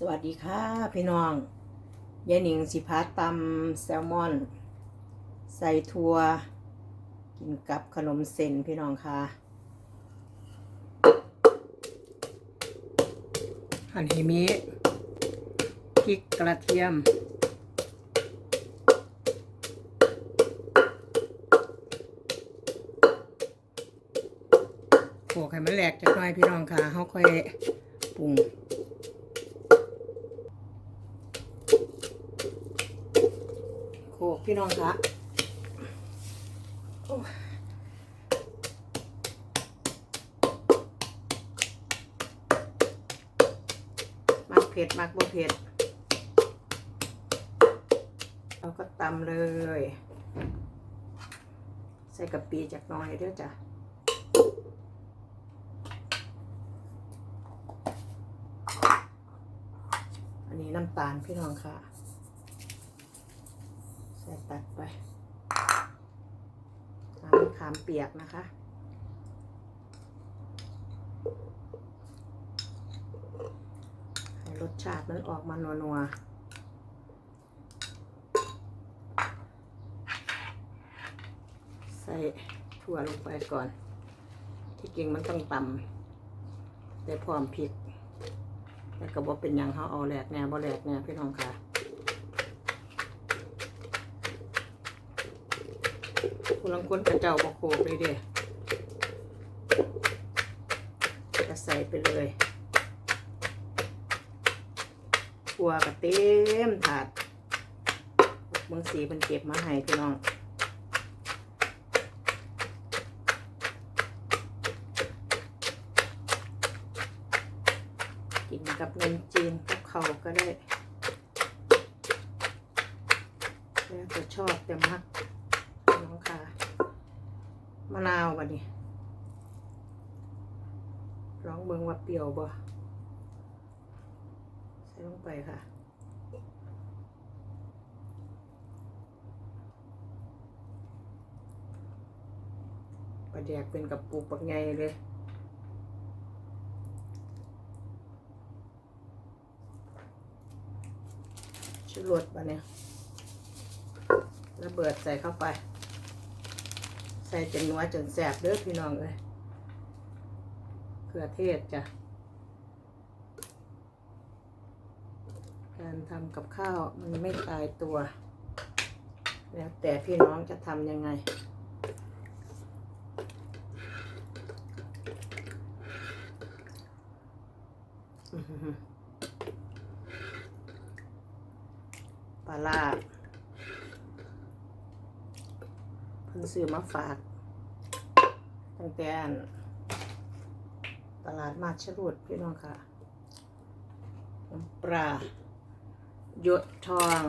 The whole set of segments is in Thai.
สวัสดีค่ะพี่น้องยายหนิงสิพาตำแซลมอน ใส่ถั่วกินกับขนมเส้นพี่น้องค่ะ หั่นให้มีพริกกระเทียม โขกให้มันแหลกจักหน่อยพี่น้องค่ะเขาค่อยปรุง โขก พี่น้องคะมักเผ็ดมักบ่เผ็ด เราก็ตำเลย ใส่กะปิจากน้อยเด้วยจ้ะอันนี้น้ำตาลพี่น้องค่ะ ตัดไปน้ำมขามเปียกนะคะ ให้รสชาติมันออกมานัวๆใส่ถั่วลงไปก่อน ที่จริงมันต้องตำแต่พร้อมพริกแต่ก็บอกเป็นยังเขาเอาแหลกแน่บ่แหลกแน่พี่น้องค่ะ คุณลังคนกระเจ้าบอโคกเลยเด้จะใส่ไปเลยขัวกระเต็มถาดเมืองสีมันเก็บมาให้พี่น้องกินกับนมจีนกับเขาก็ได้แล้วแต่ชอบแต่มัก มะนาวบัดนี้ลองเบิ่งว่าเปรี้ยวบ่ใส่ลงไปค่ะปลาแดกเป็นกับปูปักไงเลยชุรสบะเนี่ยระเบิดใส่เข้าไป ใส่จนนัวจนแสบเด้อพี่น้องเลยเกลือเทศจ้ะ การทำกับข้าวมันไม่ตายตัว แล้วแต่พี่น้องจะทำยังไง อื้อหือ ปลาลาบเพิ่น ซื้อมาฝาก ตั้งแต่ตลาดมาชรุดพี่น้องค่ะน้ำปลาหยดทอง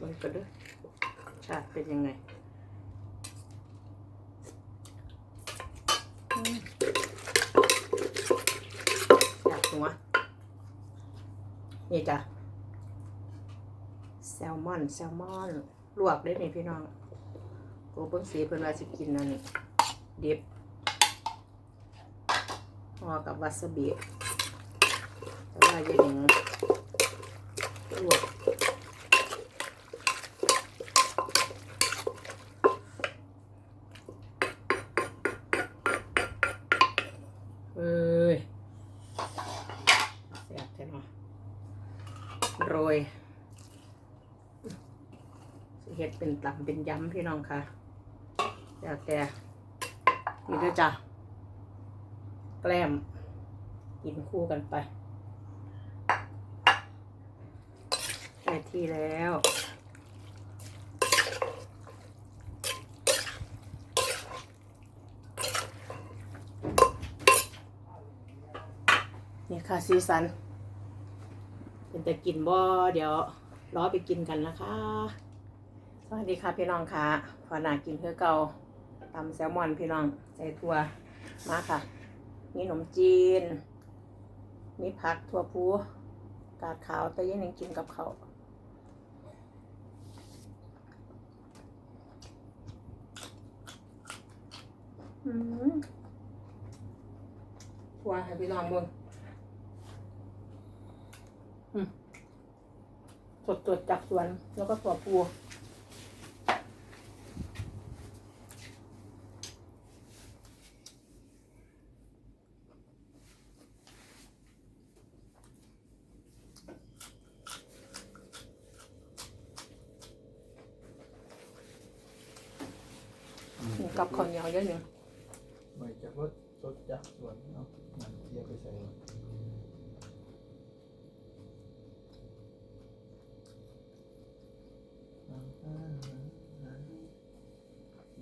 มันก็ด้วยชาติเป็นยังไง อยากหัว นี่จ้ะแซลมอนแซลมอน ลวกได้ไหมพี่น้องกูเพิ่งสีเพิ่นว่าสิกินนั่นดิบห่อกับวาซาบิแต่ว่าอย่างลวกเอ้ย แซ่บแท้เนาะโรยสิ เป็นตำเป็นย้ำพี่น้องค่ะแล้วแต่นี่ด้วยจ้ะแกล้มกินคู่กันไปได้ที่แล้วนี่ค่ะซีซันเป็นแต่กินบ่เดี๋ยวรอไปกินกันนะคะ วัสดีค่ะพี่น้องค่ะพอหนากินเพื่อเกาตำแซลมอนพี่น้องใส่ถั่วมาค่ะ มีขนมจีน มีผักถั่วพูกาดขาวแต่ยังยังกินกับเขาวอืมทัวให้พี่น้องเบิ่งอืมสดสดๆจากสวนแล้วก็ตัวปู กับข้าวเหนียวเยอะหนึ่งไม่จะรถรถจากสวนเนาะมันเทียบไปใส่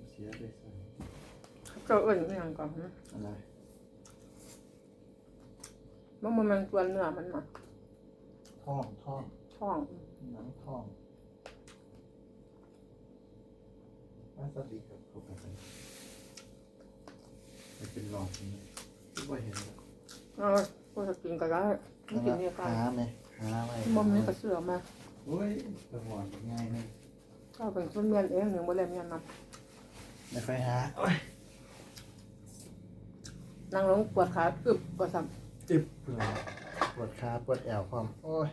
เสียไปใส่เจ้าเอิญไม่ยังก่อนนะอะไรเมื่อมันตัวเนื้อมันมาท่องท่องท้องหนังท่อง วาซาบิกับโคกาไมันเป็นหลอดนี้ที่ว่าเห็นแล้วเออก็จะกินก็ได้ไม่กินเนี่ยกันหาไหมหาไหมบ่มนี่ก็เสือมาโอ้ยกระหอนง่ายเลยก็เป็นต้นเมียนเองหนึ่งบ่เลยเมียนนไม่ค่อยหาโอ้ยำนั่งลงปวดขาอึบปวดซ้จิบเปลือยปวดขาปวดแอวความโอ้ย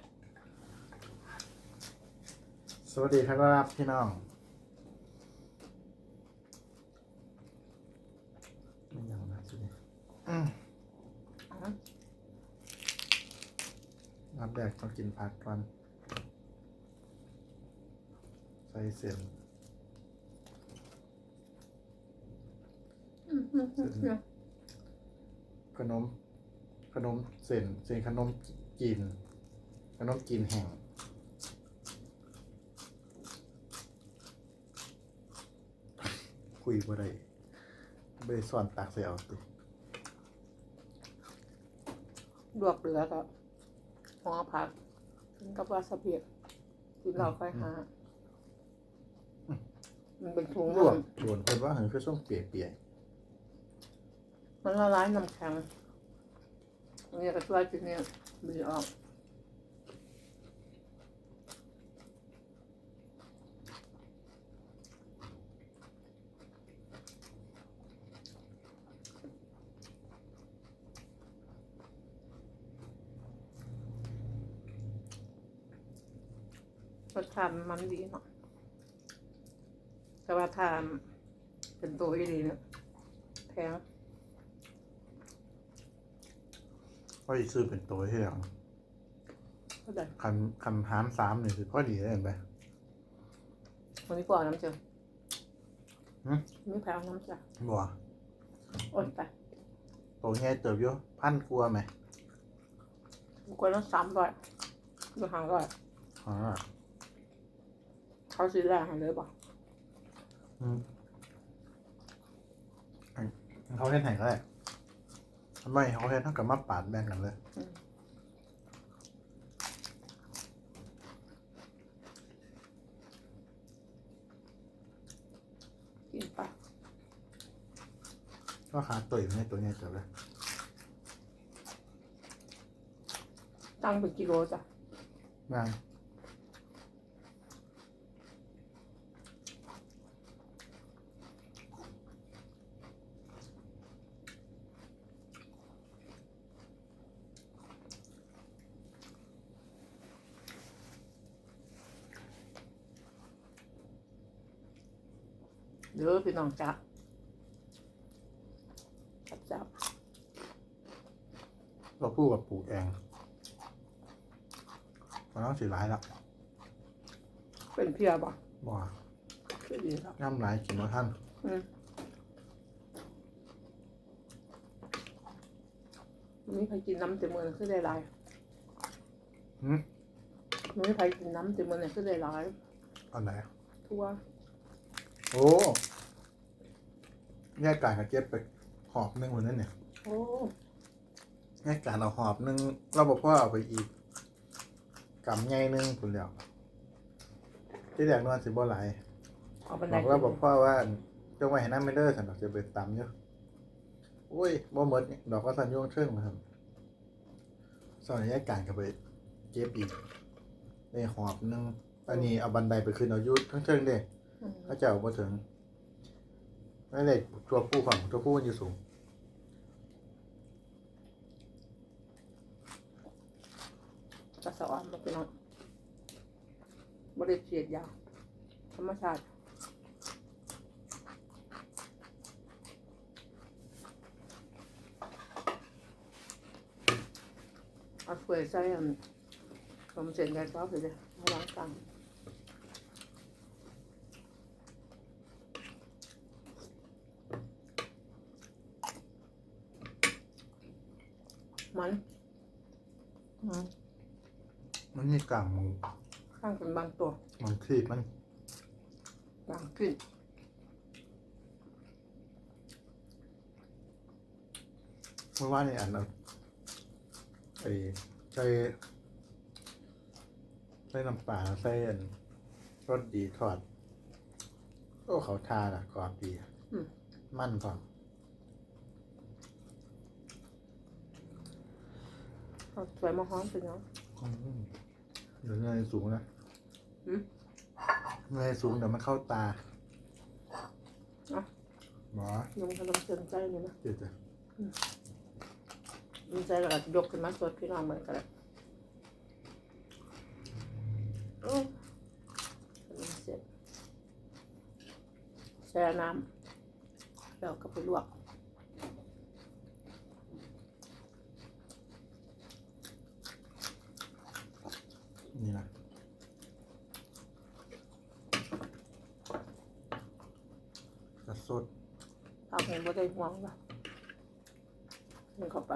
สวัสดีครับพี่น้องไม่ยังนะสิ อืมำน้ำแดกต้องกินผักก่อน ใส่เส้นอืมอืมอืมอืมขนม ขนมเส้นเส้นขนมจีนขนมจีนแห้งคุยบ่ได้บ่ได้สอนตากใส่เอาติ ลวกเหลือก็ห่อผักกินกับวาซาบิกินเราค่อยหามันเป็นถุงลวกมันโดนเพิ่นว่าหันคือส้มเปียกมันละลายน้ำแข็งอันนี้ก็ช่วยกินเนี่ยบีออก ชาติมันดีเนาะแต่ว่าทานเป็นตัวอีดีเนี่ยแพงๆก็อีซื้อเป็นตัวให้แล้วก็ได้คันคันหารสามนี่คือพอดีเลยเห็นไหมวันนี้กว่าน้ำเจอหืมไม่แพงน้ำจ้ะบ่โอ้ยไปตัวใหญ่เติบอยู่พันกลัวาไหมกว่าน้ำสามร้อยดูห่างร้อยอ๋อ เขาซื้อแรงให้เลยบอกอืมอันเขาเห็นไหนก็ได้ทำไมเขาเห็นเท่ากับมาปาดแบ่งกันเลยกินไปก็ขาตัวอยู่ในตัวใหญ่เติบเลยตั้งเป็นกิโลจ้ะบาง เด้อพี่น้องจ้ะจับจับเราพูดกับปลูกเองมันต้องสีร้ายแล้วเป็นเพียบอกบ่เป็นดีครับย่ำร้ายกินว่าท่านอืมมันมีใครกินน้ำเต็มมือคือได้หลายหืมมันมีใครกินน้ำเต็มมือเนี่ยคือได้หลายอันไหนทั่วโอ้ แยกการกับเก็บไปหอบหนึงคนนั้นเนี่ยโอ้แยกการเอาหอบหนึงเราบอกว่าเอาไปอีกกำไงหนึงคุณเดียวที่แรกนวลสิบ่หลายเอาบันบไดอกว่าบอกพ่อว่าจงไว้ให้น้ำไม่เด้อสันดอกจะไปตำเยอะโอ้ยบ่หมดนี่ดอกก็สันโยงเชิงนะครับสอนแยกการกับไปเก็บอีกในหอบหนึงอันนี้เอาบันไดไปขึ้นเอาอยุทั้งเชิงเด้อืมถ้าจะเอาบ่ถึง ไม่เลยตัวผู้ฝั่งตัวผู้มันอยู่สูง กระสอบมาพี่น้องบริเสียดยาวธรรมชาติเอาถ้วยใส่อันขนมเส้นไก่ก็ไปเลยมาล้างกัน มันอืมมันมีกลางมันข้างเป็นบางตัวมันครีบมันบางขึ้นเมื่อวานนี่อันเอาไอ้ใส่ใส่น้ำปลาใส่อันรสดีทอด โอ้เขาทาละกรอบดีมั่นพอ เอาสวยมาหอมเป็นเนาะ เดี๋ยวเงยสูงนะหืมเงยสูงเดี๋ยวมันเข้าตาเอ้าหมอยุงขนมเส้นใจนี่นะเจ็ดจ้ะมันใจแล้วก็ยกขึ้นมาสดพี่น้องเหมือนกันเลยโอ้ยขนมเส้นแช่น้ำแล้วก็ไปลวก นี่นะจะสดทำให้บ่ได้ห่วงว่ะนี่เข้าไป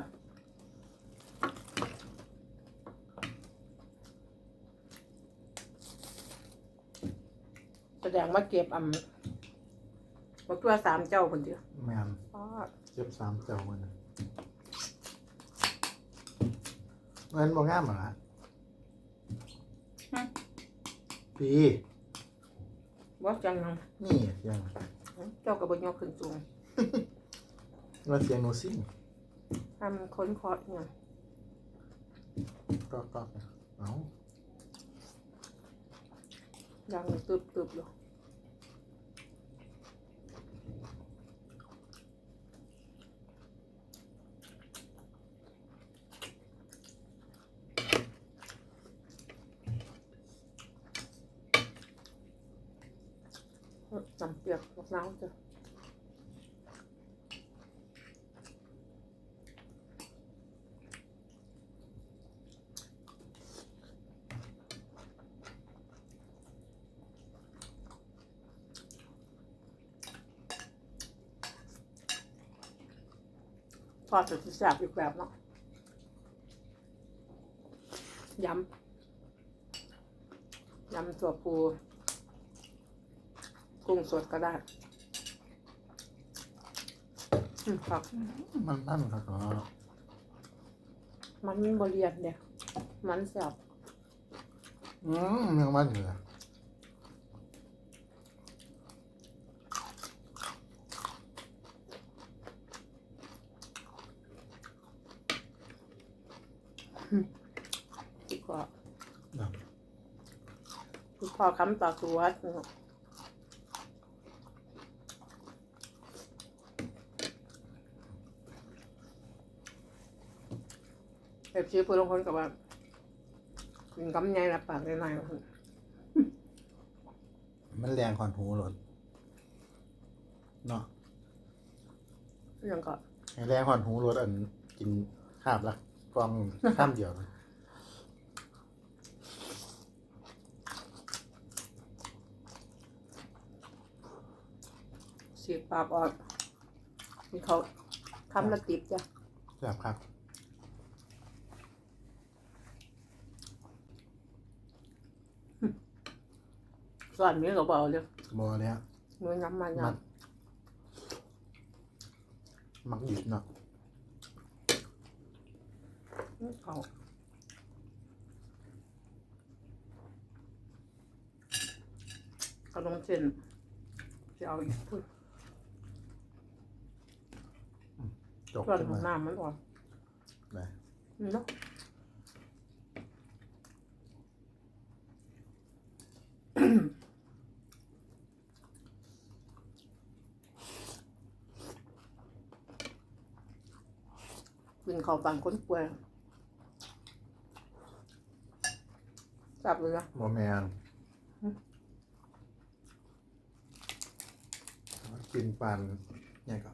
แสดงว่าเก็บอ่ำบักตัวสามเจ้าคนเดียวแมนอ๋อเจ็บสามเจ้ามันนะเงินบ่งามเหรอฮะ ปีว่าจังนังนี่เสียงเจ้ากับบนยกขึ้นสูงว่าเสียงหนูซิ่งทำค้นเคอเนี่ยก็ก็เอาดังตึบตึบอยู่ จำเปียกมะนาวจ้ะทอดจะแซ่บอีกแบบเนาะยำยำตัวปู กุ้งสดก็ได้อืมครับมันนั่นครับอ๋อมันบเรียนเนี่ยมันแซ่บอืมเนื้อมันเหรอดีกว่าเดี๋ยวคุณพ่อคำต่อตัว เอฟซีพูดลงคนกับว่ากินกำไยละปากได้ไหนวะมันแรงขอนหูหลดเนาะยังก็ให้แรงขอนหูหลดอันกินคาบละกล่องข้ามเดียวนะเสียปากออกนี่เขาคำละติบจ้ะแบบครับ สอนมีก็เบาเลยบอแล้วมือน้ำมันมัยำกมักดิบเนาะเขาขนมเส้นจะเอาอีกพูดจกส่วนขึ้นของมาน้ำมันอ่อนได้นี่เนาะ กินข้าวปังคนป่วยจับเลยนะโมแมนอืมกินปันเนี่ยก็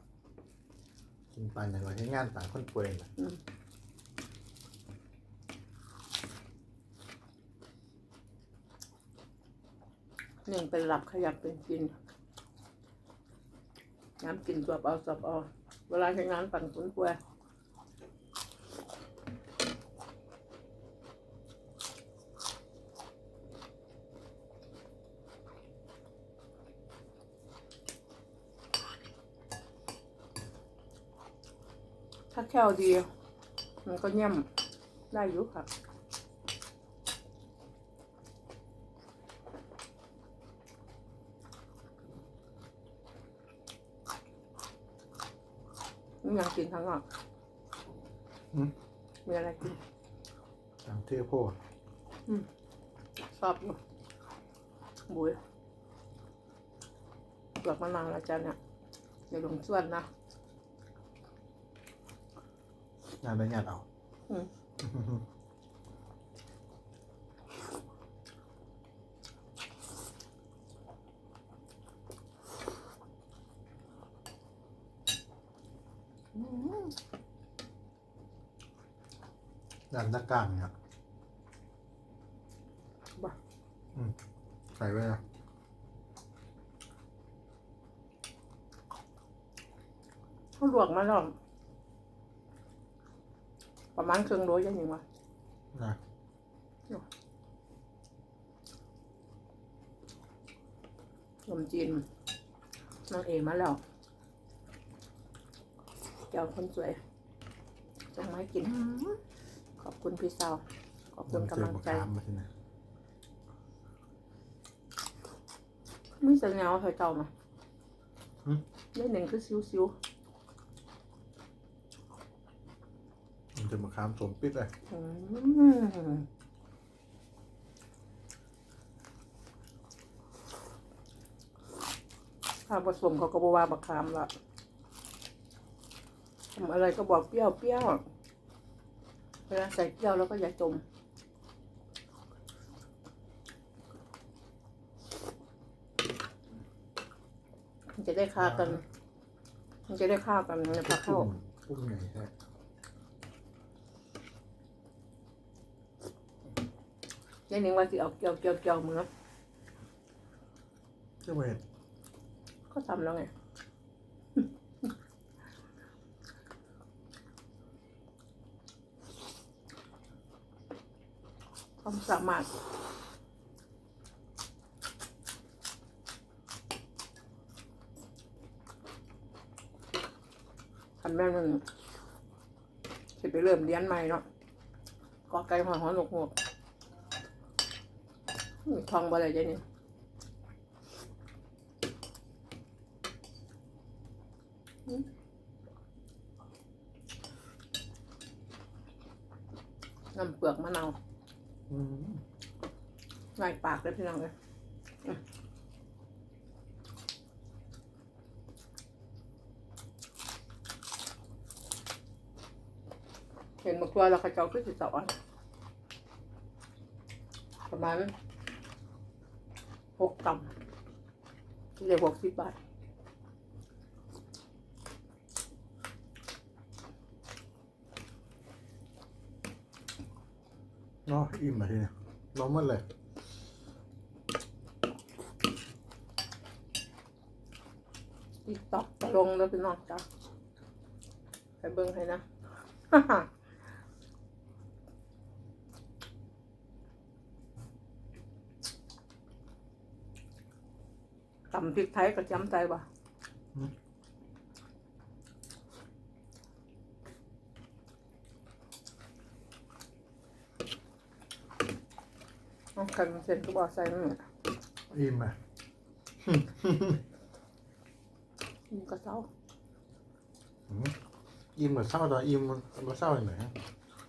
กินปันอย่างไรให้งานต่างคนป่วยนะอืมหนึ่งเป็นหลับขยับเป็นกินน้ำกินสวบเอาสวบเอาเวลาใช้งานปั่นคนป่ว ถ้าแค่วดี มันก็เยี่ยมได้อยู่ค่ะมีอยากกินทั้งอะอืมมีอะไรกินตามที่โพดชอบอยู่บุยเปลือกมะนาวอาจารย์เนี่ยเดี๋ยวลงส่วนนะ งานได้งานเอาอืม อืมงานตะกร้างเนี่ยบ้าใส่ไว้นะเขาลวกมาแล้ว ประมาณครึ่งโลยังยังวะนะขนมจีนนางเอมาแล้ว เจ้าคนสวยจะมาให้กิน ขอบคุณพี่สาวขอบคุณกำลังใจเจอมะขามมาทีนะไม่สัญญาว่าเคยเก่ามาได้หนึ่งคือซิวซิว มันจะมะขามสมปิดเลยๆอืมถ้าผสมเขาก็บอกว่าบักคามละทำอะไรก็บอกเปรี้ยวเปรี้ยวเวลาใส่เปรี้ยวแล้วก็อย่าจมมันจะได้ค่ากัน มันจะได้ค่ากันในพักเข้าปุ้มใหญ่แท้ ยายหนิงว่าสิเอาเกี่ยวเกี่ยวเกี่ยวมือเจ้าเวทก็ทำแล้วไงความสามารถคันแม่นมันจะไปเริ่มเรียนใหม่เนาะก็ไกลหัวหอนหนกหัวก นี่ทองบ่อะไรจ้ะเนี่ยน้ำเปลือกมะนาวอืมง่ายปากเลยพี่น้องเลยเห็นบางตัวเราเขาเจ้าขึ้นสิสอนประมาณ หกกรัมเรียกหกสิบบาทเนาะอิ่มมาทีเนี่ยร้อนหมดเลยติ๊กต็อกลงแล้วพี่น้องจ้ะไปเบิ้งให้นะตำพริกไทยก็จำใจบ่ะเอาไข่มันเส้นก็บอกใส่นั่นแหละอิ่มอะมันก็เศร้าอืมอิ่มกับเศร้าตอนอิ่มมันบ่เศร้าอย่างไหน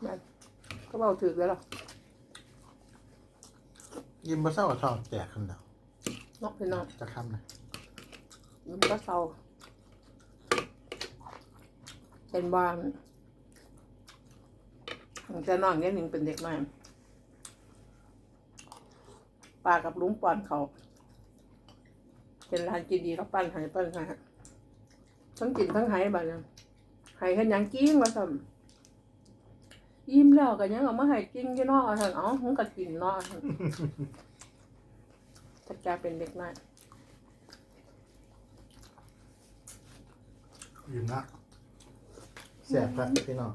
แม่นก็เบาถือแล้วหรออิ่มบ่เศร้ากับท้องแตกขึ้นแล้วเนอกพี่น้องจะคำนะมันก็เศร้าเป็นบ้านผมจะน้องเนี่ยหนึ่งเป็นเด็กน้อยป้ากับลุงป้อนเขา เป็นร้านกินดีเขาปั้นให้ปั้นให้ทั้งกินทั้งให้บ้านเนี่ยให้เห็นหยังกินว่าซั่นยิ้มแล้วก็ยังเอามาให้กินอยู่เนาะท่าซั่นเอ้าหึงก็กินเนาะซั่น ถ้าจะเป็นเด็กน้อยยิ้มละแสบครับพี่น้อง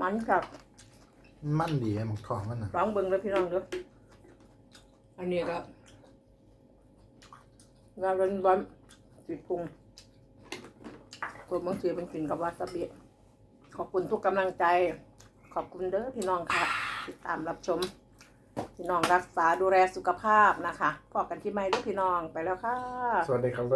มันกับมันดีไอ้หมกทองมันน่ะร้องเบิ่งแล้วพี่น้องเด้ออันนี้ก็งานวันวันสิปรุงตัวบางทีเป็นกลิ่นกับวาซาบิขอบคุณทุกกำลังใจ ขอบคุณเด้อพี่น้องค่ะ ติดตามรับชม พี่น้องรักษาดูแลสุขภาพนะคะพอกันที่ไม่เด้อพี่น้องไปแล้วค่ะ สวัสดีครับ